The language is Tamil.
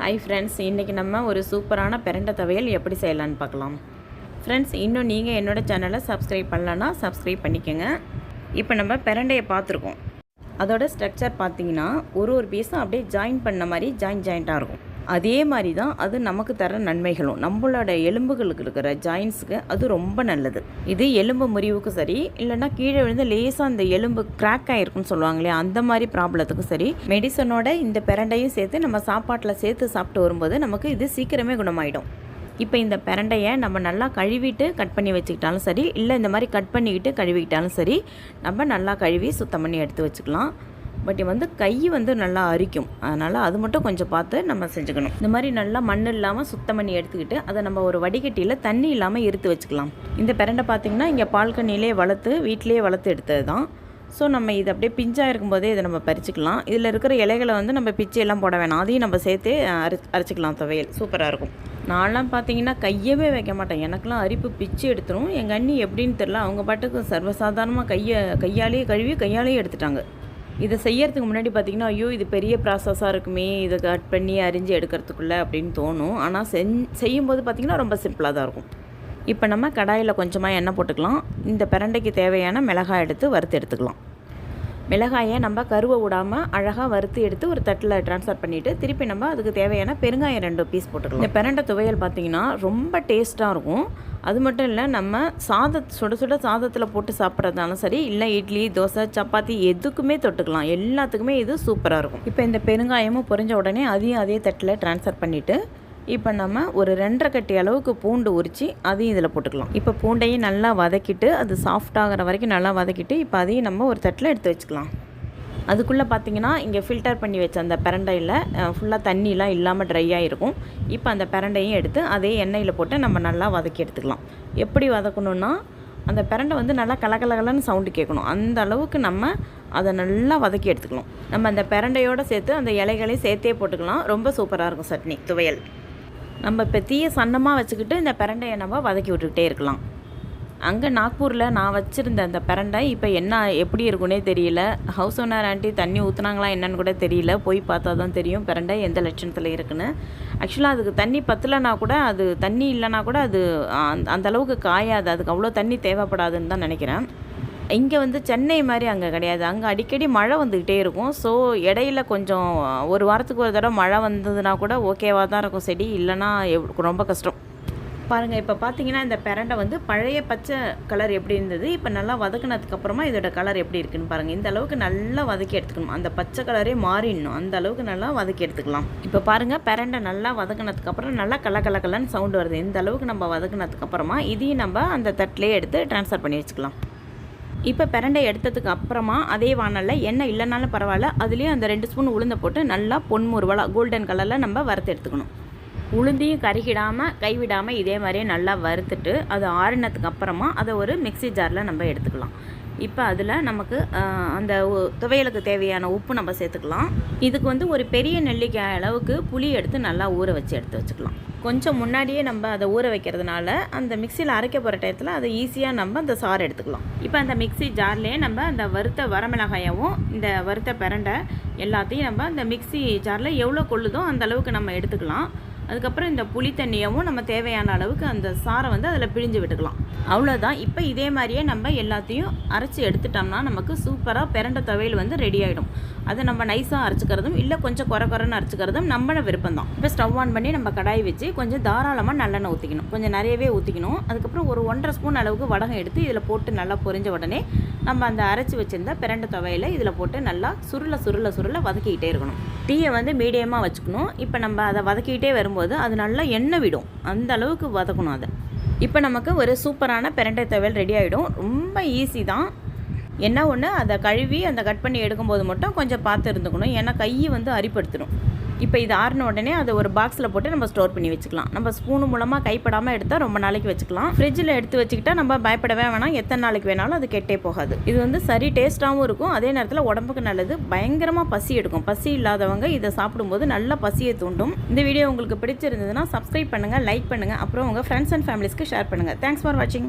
ஹாய் ஃப்ரெண்ட்ஸ் இன்றைக்கி நம்ம ஒரு சூப்பரான பிரண்டை துவையல் எப்படி செய்யலான்னு பார்க்கலாம். ஃப்ரெண்ட்ஸ் இன்னும் நீங்கள் என்னோட சேனலை சப்ஸ்கிரைப் பண்ணலன்னா சப்ஸ்கிரைப் பண்ணிக்கோங்க. இப்போ நம்ம பிரண்டையை பார்த்துருக்கோம். அதோட ஸ்ட்ரக்சர் பார்த்தீங்கன்னா ஒரு ஒரு பீஸும் அப்படியே ஜாயின் பண்ண மாதிரி ஜாயின் ஜாயிண்ட்டாக இருக்கும். அதே மாதிரி தான் அது நமக்கு தர நன்மைகளும். நம்மளோட எலும்புகளுக்கு இருக்கிற ஜாயின்ஸுக்கு அது ரொம்ப நல்லது. இது எலும்பு முறிவுக்கும் சரி இல்லைன்னா கீழே விழுந்து லேசாக அந்த எலும்பு கிராக் ஆகிருக்குன்னு சொல்லுவாங்களே அந்த மாதிரி ப்ராப்ளத்துக்கும் சரி மெடிசனோட இந்த பிரண்டையும் சேர்த்து நம்ம சாப்பாட்டில் சேர்த்து சாப்பிட்டு வரும்போது நமக்கு இது சீக்கிரமே குணமாயிடும். இப்போ இந்த பிரண்டையை நம்ம நல்லா கழுவிட்டு கட் பண்ணி வச்சுக்கிட்டாலும் சரி இல்லை இந்த மாதிரி கட் பண்ணிக்கிட்டு கழுவிக்கிட்டாலும் சரி நம்ம நல்லா கழுவி சுத்தம் பண்ணி எடுத்து வச்சுக்கலாம். பட் வந்து கை வந்து நல்லா அரிக்கும். அதனால் அது மட்டும் கொஞ்சம் பார்த்து நம்ம செஞ்சுக்கணும். இந்த மாதிரி நல்லா மண் இல்லாமல் சுத்தம் பண்ணி எடுத்துக்கிட்டு அதை நம்ம ஒரு வடிகட்டியில் தண்ணி இல்லாமல் எடுத்து வச்சுக்கலாம். இந்த பிரண்டை பார்த்திங்கன்னா இங்கே பால்கனிலே வளர்த்து வீட்டிலேயே வளர்த்து எடுத்தது தான். ஸோ நம்ம இதை அப்படியே பிஞ்சாக இருக்கும்போதே இதை நம்ம பறிச்சுக்கலாம். இதில் இருக்கிற இலைகளை வந்து நம்ம பிச்சையெல்லாம் போட வேணாம். அதையும் நம்ம சேர்த்து அரை அரைச்சிக்கலாம் துவையல். சூப்பராக இருக்கும். நான்லாம் பார்த்தீங்கன்னா கையவே வைக்க மாட்டேன். எனக்கெல்லாம் அரிப்பு பிச்சு எடுத்துரும். எங்கள் அண்ணி எப்படின்னு தெரில அவங்க பாட்டுக்கு சர்வசாதாரணமாக கையை கையாலேயே கழுவி கையாலேயே எடுத்துட்டாங்க. இதை செய்யறதுக்கு முன்னாடி பார்த்திங்கன்னா ஐயோ இது பெரிய ப்ராசஸாக இருக்குமே இதை கட் பண்ணி அரிஞ்சு எடுக்கிறதுக்குள்ளே அப்படின்னு தோணும். ஆனால் செஞ் செய்யும்போது பார்த்திங்கன்னா ரொம்ப சிம்பிளாக தான் இருக்கும். இப்போ நம்ம கடாயில் கொஞ்சமாக எண்ணெய் போட்டுக்கலாம். இந்த பிரண்டைக்கு தேவையான மிளகாய் எடுத்து வறுத்து எடுத்துக்கலாம். மிளகாயை நம்ம கருவை விடாமல் அழகாக வறுத்து எடுத்து ஒரு தட்டில் ட்ரான்ஸ்ஃபர் பண்ணிவிட்டு திருப்பி நம்ம அதுக்கு தேவையான பெருங்காயம் ரெண்டு பீஸ் போட்டுக்கலாம். இந்த பிரண்டை துவையல் பார்த்திங்கன்னா ரொம்ப டேஸ்ட்டாக இருக்கும். அது மட்டும் இல்லை நம்ம சாத சுட சுட சாதத்தில் போட்டு சாப்பிட்றதாலும் சரி இல்லை இட்லி தோசை சப்பாத்தி எதுக்குமே தொட்டுக்கலாம். எல்லாத்துக்குமே இது சூப்பராக இருக்கும். இப்போ இந்த பெருங்காயமும் பொரிஞ்ச உடனே அதையும் அதே தட்டில் ட்ரான்ஸ்ஃபர் பண்ணிவிட்டு இப்போ நம்ம ஒரு ரெண்டரை கட்டி அளவுக்கு பூண்டு உரித்து அதையும் இதில் போட்டுக்கலாம். இப்போ பூண்டையும் நல்லா வதக்கிட்டு அது சாஃப்ட் ஆகிற வரைக்கும் நல்லா வதக்கிட்டு இப்போ அதையும் நம்ம ஒரு தட்டில் எடுத்து வச்சுக்கலாம். அதுக்குள்ளே பார்த்தீங்கன்னா இங்கே ஃபில்டர் பண்ணி வச்ச அந்த பிரண்டையில் ஃபுல்லாக தண்ணிலாம் இல்லாமல் ட்ரையாக இருக்கும் இப்போ அந்த பிரண்டையும் எடுத்து அதே எண்ணெயில் போட்டு நம்ம நல்லா வதக்கி எடுத்துக்கலாம். எப்படி வதக்கணுன்னா அந்த பிரண்டை வந்து நல்லா கலகலகலன்னு சவுண்டு கேட்கணும். அந்த அளவுக்கு நம்ம அதை நல்லா வதக்கி எடுத்துக்கலாம். நம்ம அந்த பிரண்டையோடு சேர்த்து அந்த இலைகளையும் சேர்த்தே போட்டுக்கலாம். ரொம்ப சூப்பராக இருக்கும் சட்னி துவையல். நம்ம இப்போ தீயை சன்னமாக வச்சுக்கிட்டு இந்த பிரண்டையை நம்ம வதக்கி விட்டுக்கிட்டே இருக்கலாம். அங்கே நாக்பூரில் நான் வச்சுருந்த அந்த பிரண்டை இப்போ என்ன எப்படி இருக்குன்னே தெரியல. ஹவுஸ் ஓனர் ஆண்டி தண்ணி ஊற்றுனாங்களா என்னன்னு கூட தெரியல. போய் பார்த்தா தான் தெரியும் பிரண்டை எந்த லட்சணத்தில் இருக்குன்னு. ஆக்சுவலாக அதுக்கு தண்ணி பத்தலைனா கூட அது தண்ணி இல்லைனா கூட அது அந்த அளவுக்கு காயாது. அதுக்கு அவ்வளோ தண்ணி தேவைப்படாதுன்னு தான் நினைக்கிறேன். இங்கே வந்து சென்னை மாதிரி அங்கே கிடையாது. அங்கே அடிக்கடி மழை வந்துக்கிட்டே இருக்கும். ஸோ இடையில கொஞ்சம் ஒரு வாரத்துக்கு ஒரு தடவை மழை வந்ததுன்னா கூட ஓகேவாக தான் இருக்கும். செடி இல்லைன்னா ரொம்ப கஷ்டம். பாருங்கள் இப்போ பார்த்தீங்கன்னா இந்த பெரண்டை வந்து பழைய பச்சை கலர் எப்படி இருந்தது இப்போ நல்லா வதக்கினதுக்கப்புறமா இதோட கலர் எப்படி இருக்குன்னு பாருங்கள் இந்த அளவுக்கு நல்லா வதக்கி எடுத்துக்கணும். அந்த பச்சை கலரே மாறிடணும். அந்த அளவுக்கு நல்லா வதக்கி எடுத்துக்கலாம். இப்போ பாருங்கள் பெரண்டை நல்லா வதக்கினதுக்கப்புறம் நல்லா கல கல கலன்னு சவுண்டு வருது. இந்த அளவுக்கு நம்ம வதக்கினதுக்கப்புறமா இதையும் நம்ம அந்த தட்டிலே எடுத்து ட்ரான்ஸ்ஃபர் பண்ணி வச்சுக்கலாம். இப்போ பிரண்டை எடுத்ததுக்கு அப்புறமா அதே வானலில் எண்ணெய் இல்லைனாலும் பரவாயில்ல. அதுலேயும் அந்த ரெண்டு ஸ்பூன் உளுந்தை போட்டு நல்லா பொன்முருவலாக கோல்டன் கலரில் நம்ம வறுத்து எடுத்துக்கணும். உளுந்தையும் கருகிடாமல் கைவிடாமல் இதே மாதிரியே நல்லா வறுத்துட்டு அது ஆறினதுக்கு அப்புறமா அதை ஒரு மிக்சி ஜாரில் நம்ம எடுத்துக்கலாம். இப்போ அதில் நமக்கு அந்த துவையலுக்கு தேவையான உப்பு நம்ம சேர்த்துக்கலாம். இதுக்கு வந்து ஒரு பெரிய நெல்லிக்காய் அளவுக்கு புளி எடுத்து நல்லா ஊற வச்சு எடுத்து வச்சுக்கலாம். கொஞ்சம் முன்னாடியே நம்ம அதை ஊற வைக்கிறதுனால அந்த மிக்சியில் அரைக்க போகிற டயத்தில் அதை ஈஸியாக நம்ம அந்த சாறு எடுத்துக்கலாம். இப்போ அந்த மிக்சி ஜார்லேயே நம்ம அந்த வறுத்த வரமிளகாயவும் இந்த வறுத்த பிரண்டை எல்லாத்தையும் நம்ம அந்த மிக்சி ஜாரில் எவ்வளோ கொள்ளுதோ அந்த அளவுக்கு நம்ம எடுத்துக்கலாம். அதுக்கப்புறம் இந்த புளி தண்ணியவும் நம்ம தேவையான அளவுக்கு அந்த சாரை வந்து அதில் பிழிஞ்சு விட்டுக்கலாம். அவ்வளோதான் இப்போ இதே மாதிரியே நம்ம எல்லாத்தையும் அரைச்சி எடுத்துட்டோம்னா நமக்கு சூப்பராக பிறண்ட துவையல் வந்து ரெடி ஆகிடும் அதை நம்ம நைஸாக அரைச்சிக்கிறதும் இல்லை கொஞ்சம் குறை குறைன்னு அரைச்சிக்கிறதும் நம்மளோட விருப்பம் தான் இப்போ ஸ்டவ் ஆன் பண்ணி நம்ம கடாய் வச்சு கொஞ்சம் தாராளமாக நல்லெண்ணெய் ஊற்றிக்கணும் கொஞ்சம் நிறையவே ஊற்றிக்கணும் அதுக்கப்புறம் ஒரு ஒன்றரை ஸ்பூன் அளவுக்கு வடகம் எடுத்து இதில் போட்டு நல்லா பொரிஞ்ச உடனே நம்ம அந்த அரைச்சி வச்சுருந்த பிறண்ட துவையில் இதில் போட்டு நல்லா சுருள சுருள சுருள வதக்கிக்கிட்டே இருக்கணும். டீயை வந்து மீடியமாக வச்சுக்கணும். இப்போ நம்ம அதை வதக்கிக்கிட்டே வரும்போது அது நல்லா எண்ணெய் விடும். அந்த அளவுக்கு வதக்கணும் அதை. இப்போ நமக்கு ஒரு சூப்பரான பிரண்டை துவையல் ரெடி ஆகிடும் ரொம்ப ஈஸி தான். என்ன ஒன்று அதை கழுவி அந்த கட் பண்ணி எடுக்கும்போது மட்டும் கொஞ்சம் பார்த்து இருந்துக்கணும். ஏன்னா கையை வந்து அரிப்படுத்திடும். இப்போ இது ஆறின உடனே அதை ஒரு பாக்ஸில் போட்டு நம்ம ஸ்டோர் பண்ணி வச்சுக்கலாம். நம்ம ஸ்பூன் மூலமாக கைப்படாமல் எடுத்தால் ரொம்ப நாளைக்கு வச்சுக்கலாம். ஃப்ரிட்ஜில் எடுத்து வச்சுக்கிட்டா நம்ம பயப்படவே வேணாம். எத்தனை நாளைக்கு வேணாலும் அது கெட்டே போகாது. இது வந்து சரி டேஸ்ட்டாகவும் இருக்கும். அதே நேரத்தில் உடம்புக்கு நல்லது. பயங்கரமாக பசி எடுக்கும். பசி இல்லாதவங்க இதை சாப்பிடும்போது நல்லா பசியை தூண்டும். இந்த வீடியோ உங்களுக்கு பிடிச்சிருந்ததுன்னா சப்ஸ்கிரைப் பண்ணுங்கள் லைக் பண்ணுங்கள் அப்புறம் உங்கள் ஃப்ரெண்ட்ஸ் அண்ட் ஃபேமிலிஸ்க்கு ஷேர் பண்ணுங்கள் தேங்க்ஸ் ஃபார் வாட்சிங்